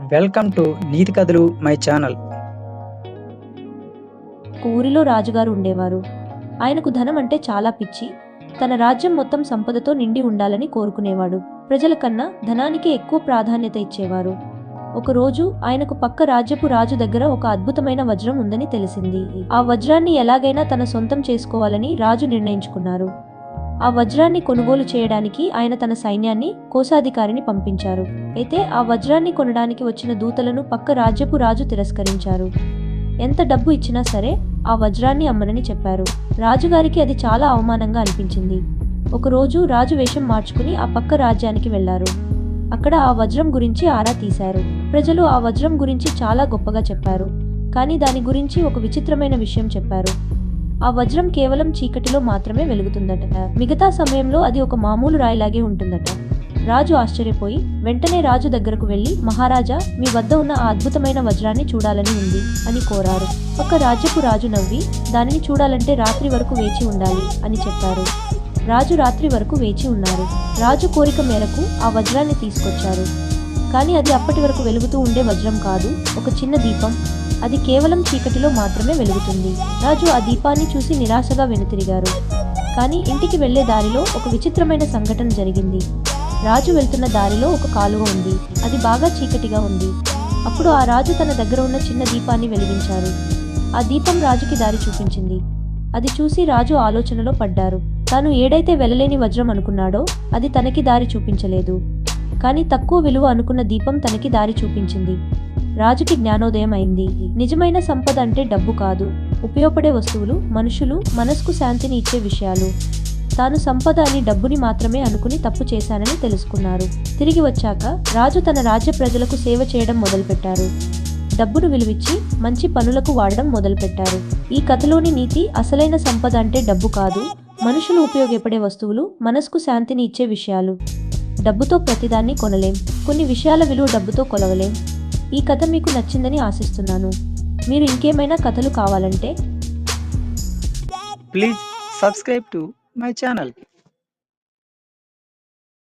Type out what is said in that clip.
Welcome to నీతి కథలు my channel. ఊరిలో రాజుగారు ఉండేవారు. ఆయనకు ధనం అంటే చాలా పిచ్చి. తన రాజ్యం మొత్తం సంపదతో నిండి ఉండాలని కోరుకునేవాడు. ప్రజల కన్నా ధనానికి ఎక్కువ ప్రాధాన్యత ఇచ్చేవారు. ఒకరోజు ఆయనకు పక్క రాజ్యపు రాజు దగ్గర ఒక అద్భుతమైన వజ్రం ఉందని తెలిసింది. ఆ వజ్రాన్ని ఎలాగైనా తన సొంతం చేసుకోవాలని రాజు నిర్ణయించుకున్నారు. ఆ వజ్రాన్ని కొనుగోలు చేయడానికి ఆయన తన సైన్యాన్ని కోశాధికారిని పంపించారు. అయితే ఆ వజ్రాన్ని కొనడానికి వచ్చిన దూతలను పక్క రాజ్యపు రాజు తిరస్కరించారు. ఎంత డబ్బు ఇచ్చినా సరే ఆ వజ్రాన్ని అమ్మనని చెప్పారు. రాజుగారికి అది చాలా అవమానంగా అనిపించింది. ఒకరోజు రాజు వేషం మార్చుకుని ఆ పక్క రాజ్యానికి వెళ్ళారు అక్కడ ఆ వజ్రం గురించి ఆరా తీశారు. ప్రజలు ఆ వజ్రం గురించి చాలా గొప్పగా చెప్పారు. కానీ దాని గురించి ఒక విచిత్రమైన విషయం చెప్పారు. ఆ వజ్రం కేవలం చీకటిలో మాత్రమే వెలుగుతుందట. మిగతా సమయంలో అది ఒక మామూలు రాయిలాగే ఉంటుందట. రాజు ఆశ్చర్యపోయి వెంటనే రాజు దగ్గరకు వెళ్ళి మహారాజా మీ వద్ద ఉన్న ఆ అద్భుతమైన వజ్రాన్ని చూడాలని ఉంది అని కోరారు. ఒక రాజ్యపు రాజు నవ్వి దానిని చూడాలంటే రాత్రి వరకు వేచి ఉండాలి అని చెప్పారు. రాజు రాత్రి వరకు వేచి ఉన్నారు. రాజు కోరిక మేరకు ఆ వజ్రాన్ని తీసుకొచ్చారు. కానీ అది అప్పటి వరకు వెలుగుతూ ఉండే వజ్రం కాదు ఒక చిన్న దీపం. అది కేవలం చీకటిలో మాత్రమే వెలుగుతుంది. రాజు ఆ దీపాన్ని చూసి నిరాశగా వెనుతిరిగారు. కానీ ఇంటికి వెళ్ళే దారిలో ఒక విచిత్రమైన సంఘటన జరిగింది. రాజు వెళ్తున్న దారిలో ఒక కాలువ ఉంది. అది బాగా చీకటిగా ఉంది. అప్పుడు ఆ రాజు తన దగ్గర ఉన్న చిన్న దీపాన్ని వెలిగించారు. ఆ దీపం రాజుకి దారి చూపించింది. అది చూసి రాజు ఆలోచనలో పడ్డారు. తాను ఏడైతే వెళ్ళలేని వజ్రం అనుకున్నాడో అది తనకి దారి చూపించలేదు. కానీ తక్కువ విలువ అనుకున్న దీపం తనకి దారి చూపించింది. రాజుకి జ్ఞానోదయం అయింది. నిజమైన సంపద అంటే డబ్బు కాదు. ఉపయోగపడే వస్తువులు మనుషులు మనసుకు శాంతిని ఇచ్చే విషయాలు. తాను సంపద అని డబ్బుని మాత్రమే అనుకుని తప్పు చేశానని తెలుసుకున్నారు. తిరిగి వచ్చాక రాజు తన రాజ్య ప్రజలకు సేవ చేయడం మొదలుపెట్టారు. డబ్బును విలువిచ్చి మంచి పనులకు వాడడం మొదలుపెట్టారు. ఈ కథలోని నీతి అసలైన సంపద అంటే డబ్బు కాదు మనుషులు ఉపయోగపడే వస్తువులు మనసుకు శాంతిని ఇచ్చే విషయాలు. డబ్బుతో ప్రతిదాన్ని కొనలేం. కొన్ని విషయాల విలువ డబ్బుతో కొలవలేం. ఈ కథ మీకు నచ్చిందని ఆశిస్తున్నాను. మీరు ఇంకేమైనా కథలు కావాలంటే please subscribe to my channel